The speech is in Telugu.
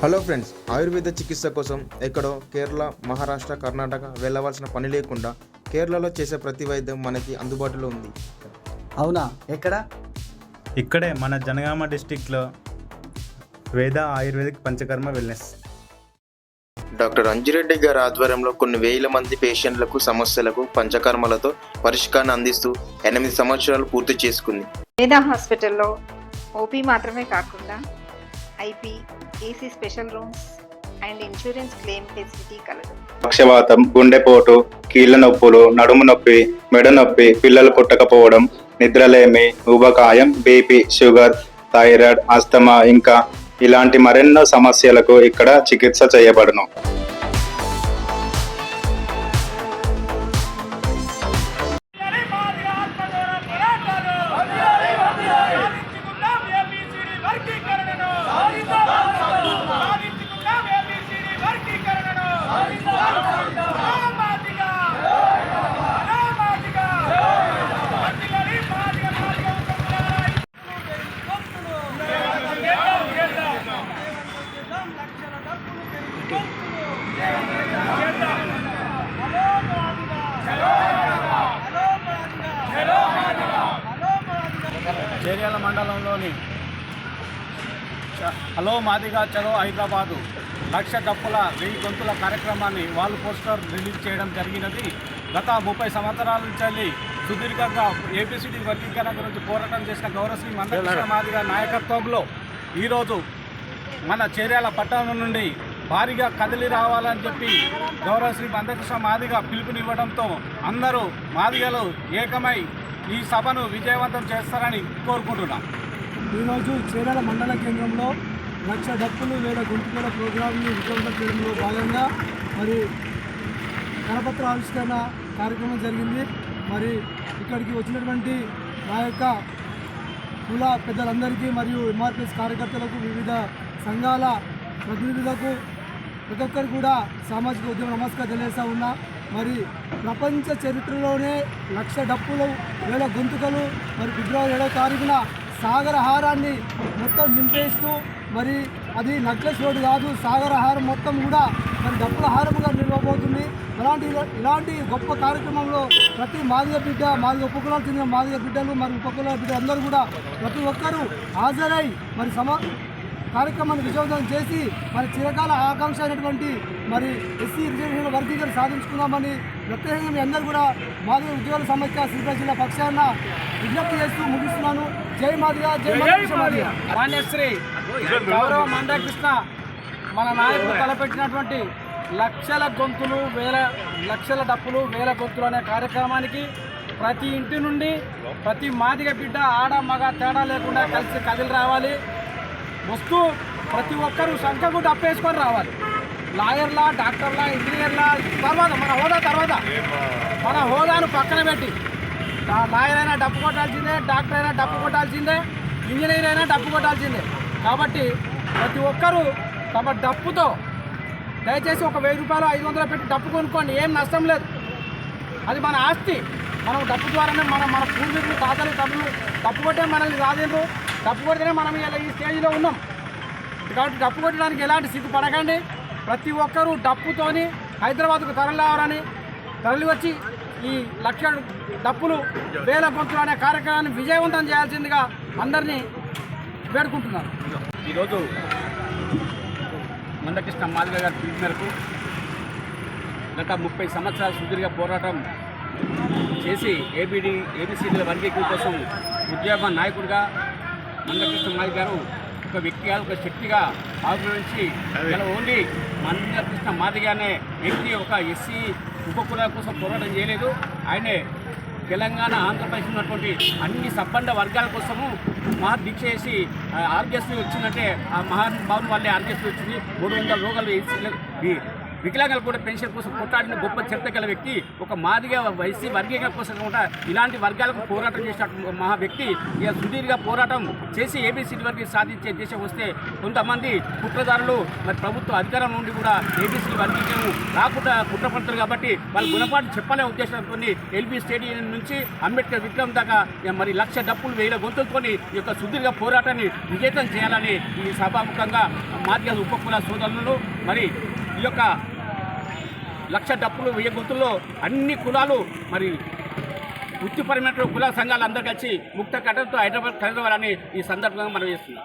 హలో ఫ్రెండ్స్ ఆయుర్వేద చికిత్స కోసం ఎక్కడో కేరళ మహారాష్ట్ర కర్ణాటక వెళ్ళవలసిన పని లేకుండా కేరళలో చేసే ప్రతి వైద్యం మనకి అందుబాటులో ఉంది. అవునా? ఎక్కడ? ఇక్కడే మన జనగామ డిస్టిక్లో Veda ayurvedic panchakarma wellness. Doctor Anji Reddy గారి ఆధ్వర్యంలో కొన్ని వేల మంది పేషెంట్లకు సమస్యలకు పంచకర్మలతో పరిష్కారాన్ని అందిస్తూ ఎనిమిది సంవత్సరాలు పూర్తి చేసుకుంది. వేదా హాస్పిటల్లో ఓపీ మాత్రమే కాకుండా IP AC special rooms and insurance claim facility కలదు. పక్షవాతం గుండెపోటు కీళ్ళ నొప్పులు నడుము నొప్పి మెడ నొప్పి పిల్లలు పుట్టకపోవడం నిద్రలేమి ఊబకాయం బీపీ షుగర్ థైరాయిడ్ ఆస్తమా ఇంకా ఇలాంటి మరెన్నో సమస్యలకు ఇక్కడ చికిత్స చేయబడును. మండలంలోని హలో మాదిగా చలో హైదరాబాదు. లక్ష డప్పుల వెయ్యి గొంతుల కార్యక్రమాన్ని వాల్ పోస్టర్ రిలీజ్ చేయడం జరిగినది. గత ముప్పై సంవత్సరాల నుంచి సుదీర్ఘంగా ఏపీసీడీ వర్గీకరణ గురించి పోరాటం చేసిన గౌరవశ్రీ మందకృష్ణ మాదిగా నాయకత్వంలో ఈరోజు మన చేర్యాల పట్టణం నుండి భారీగా కదిలి రావాలని చెప్పి గౌరవ శ్రీ బందకృష్ణ మాదిగ పిలుపునివ్వడంతో అందరూ మాదిగలు ఏకమై ఈ సభను విజయవంతం చేస్తారని కోరుకుంటున్నాం. ఈరోజు చీరాల మండల కేంద్రంలో లక్ష డప్పులు వేల గుంటుల ప్రోగ్రాంని విజయవంతం చేయడంలో భాగంగా మరి కరపత్ర ఆవిష్కరణ కార్యక్రమం జరిగింది. మరి ఇక్కడికి వచ్చినటువంటి మా యొక్క కుల పెద్దలందరికీ మరియు ఎంఆర్పిఎస్ కార్యకర్తలకు వివిధ సంఘాల ప్రతినిధులకు ప్రతి ఒక్కరు కూడా సామాజిక ఉద్యమ నమస్కారం తెలియజేస్తా ఉన్నా. మరి ప్రపంచ చరిత్రలోనే లక్ష డప్పులు వేల గొంతుకలు మరి ఫిబ్రవరి ఏడవ తారీఖున సాగరహారాన్ని మొత్తం నింపేస్తూ మరి అది నక్లెస్ రోడ్డు కాదు సాగరహారం మొత్తం కూడా మరి డప్పుల హారముగా నిలవబోతుంది. అలాంటి ఇలాంటి గొప్ప కార్యక్రమంలో ప్రతి మాదిగ బిడ్డ మాదిగ ఉపకులాలు చెందిన మాదిగ బిడ్డలు మరి ఉపకులాల బిడ్డ అందరూ కూడా ప్రతి ఒక్కరూ హాజరై మరి సమ కార్యక్రమాన్ని విజయవంతం చేసి మరి చిరకాల ఆకాంక్ష అయినటువంటి మరి ఎస్సీ రిజర్వేషన్ వర్గీకరణ సాధించుకుందామని ప్రత్యేకంగా మీ అందరూ కూడా మాదిగ ఉద్యోగుల సమైక్య శ్రీకాకుళం జిల్లా పక్షాన విజ్ఞప్తి చేస్తూ ముగిస్తున్నాను. జై మాదిగా జై మాదిగ మాదిగా మాన్యశ్రీ గౌరవ మందకృష్ణ మన నాయకుడు తలపెట్టినటువంటి లక్షల గొంతులు వేల లక్షల డప్పులు వేల గొంతులు అనే కార్యక్రమానికి ప్రతి ఇంటి నుండి ప్రతి మాదిగ బిడ్డ ఆడ మగ తేడా లేకుండా కలిసి కదిలి రావాలి. వస్తూ ప్రతి ఒక్కరూ సంఖకు డప్పేసుకొని రావాలి. లాయర్లా డాక్టర్లా ఇంజనీర్లా తర్వాత మన హోదా తర్వాత. మన హోదాను పక్కన పెట్టి. లాయర్ అయినా డప్పు కొట్టాల్సిందే డాక్టర్ అయినా డప్పు కొట్టాల్సిందే ఇంజనీర్ అయినా డప్పు కొట్టాల్సిందే. కాబట్టి ప్రతి ఒక్కరూ తమ డప్పుతో దయచేసి ఒక వెయ్యి రూపాయలు ఐదు వందలు పెట్టి డప్పు కొనుక్కోండి. ఏం నష్టం లేదు. అది మన ఆస్తి. మనం డప్పు ద్వారానే మనం మన పూర్వీకులు తాతలు తమ్ములు డప్పు కొట్టే మనల్ని రాదేమో డప్పు కొడితేనే మనం ఇలా ఈ స్టేజ్లో ఉన్నాం. కాబట్టి డప్పు కొట్టడానికి ఎలాంటి సిగ్గు పడకండి ప్రతి ఒక్కరూ డప్పుతోని హైదరాబాద్కు తరలిరావాలని తరలి వచ్చి ఈ లక్ష డప్పులు వేల పంతులు అనే కార్యక్రమాన్ని విజయవంతం చేయాల్సిందిగా అందరినీ వేడుకుంటున్నారు ఈరోజు మందకృష్ణ మాదిగ గారి పిలుపు మేరకు గత ముప్పై సంవత్సరాల సుదీర్ఘ పోరాటం చేసి ఏబిడి ఏబిసిడీల వర్గీకరణ కోసం ఉద్యోగ నాయకుడిగా మందకృష్ణ మాదిగ గారు ఒక వ్యక్తిగా ఒక శక్తిగా ఆవిర్భవించి ఇలా ఓన్లీ మందకృష్ణ మాదిగ అనే వ్యక్తి ఒక ఎస్సీ ఉపకులాల కోసం పోరాటం చేయలేదు. ఆయనే తెలంగాణ ఆంధ్రప్రదేశ్ ఉన్నటువంటి అన్ని సబ్బండ వర్గాల కోసము మహా దీక్ష చేసి ఆరోగ్యశ్రీ వచ్చిందంటే ఆ మహానుభావుని వల్లే ఆరోగ్యశ్రీ వచ్చింది. మూడు వందల రోగాలు వికలాంగుల కూడా పెన్షన్ కోసం కొట్లాడిన గొప్ప చరిత్ర గల వ్యక్తి ఒక మాదిగా వైసీ వర్గీకరణ కోసం కూడా ఇలాంటి వర్గాలకు పోరాటం చేసిన మహా వ్యక్తి. ఇక సుదీర్ఘ పోరాటం చేసి ఏబీసీ వరకు సాధించే దేశం వస్తే కొంతమంది కుట్రదారులు మరి ప్రభుత్వ అధికారం నుండి కూడా ఏబీసీ వర్గీకరణ రాకుండా కుట్రపడతారు కాబట్టి వాళ్ళ గుణపాఠం చెప్పాలనే ఉద్దేశంతో ఎల్బీ స్టేడియం నుంచి అంబేద్కర్ విగ్రహం దాకా మరి లక్ష డప్పులు వేల గొంతుకొని ఈ యొక్క సుదీర్ఘ పోరాటాన్ని విజేతం చేయాలని ఈ సభాముఖంగా మాదిగ ఉపకుల సోదరులను మరి యొక్క లక్ష డప్పులు వెయ్యి గుర్తుల్లో అన్ని కులాలు మరి వృత్తిపరమైన కుల సంఘాలు అందరూ కలిసి ముక్త కట్టడంతో హైదరాబాద్ కలవాలని ఈ సందర్భంగా మనం చేస్తున్నాం.